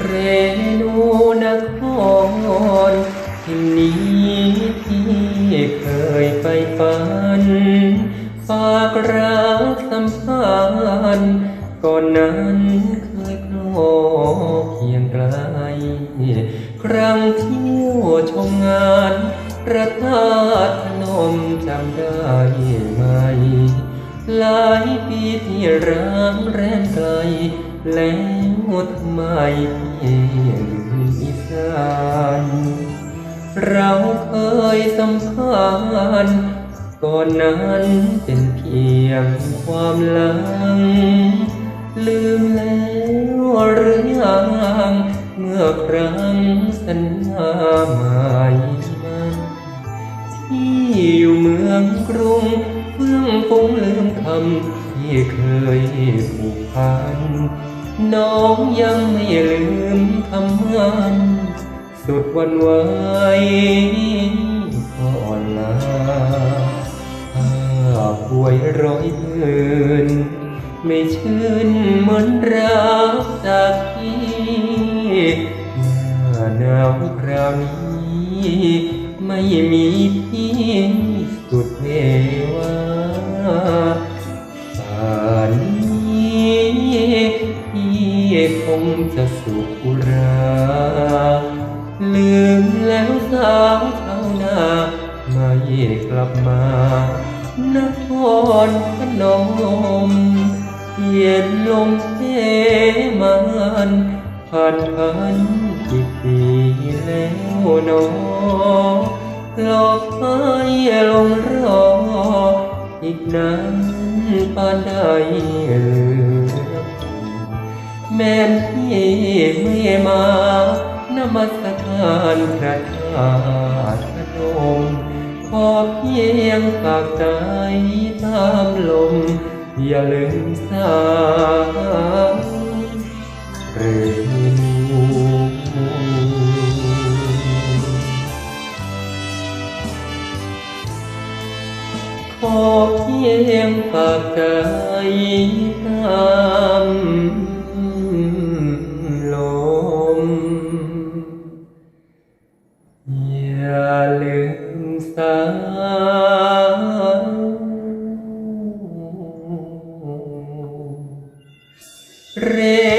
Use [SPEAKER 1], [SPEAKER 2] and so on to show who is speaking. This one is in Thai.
[SPEAKER 1] เรนูนครที่นี้ที่เคยไปฝัน ฝากรักสัมพันธ์ก่อนนั้นเคยโผล่เคียงไกล ครั้งเที่ยวชมงานพระธาตุนมจำได้ไหม หลายปีที่ร้างแรมไกล แล้วทำไมลืมอีสานเราเคยสัมพันธ์ก่อนนั้นเป็นเพียงความลัง ลืมแล้วหรือยังเมื่อครั้งสัญญาหมายมันที่อยู่เมืองกรุงเฟื่องฟงลืมคำ เคยผูกพัน น้องยังไม่ลืมคำมันสุดวันไหวก่อนลาผ้าป่วยร้อยพื้นไม่ชื่นเหมือนรักจากที่หน้าหนาวคราวนี้ ไม่มีพี่สุดเทวา ลืมแล้วสาวชาวนาไม่กลับมานครพนมเย็นลมเพมันผ่านพันกี่ปีแล้วนอหลอกให้ลงรอ อีกนานปานใดเหลือแม่นี่ไม่มา มัสการพระธาตุพนมขอเพียงฝากใจตามลม อย่าลืมสายเรนูขอเพียงฝากใจตาม re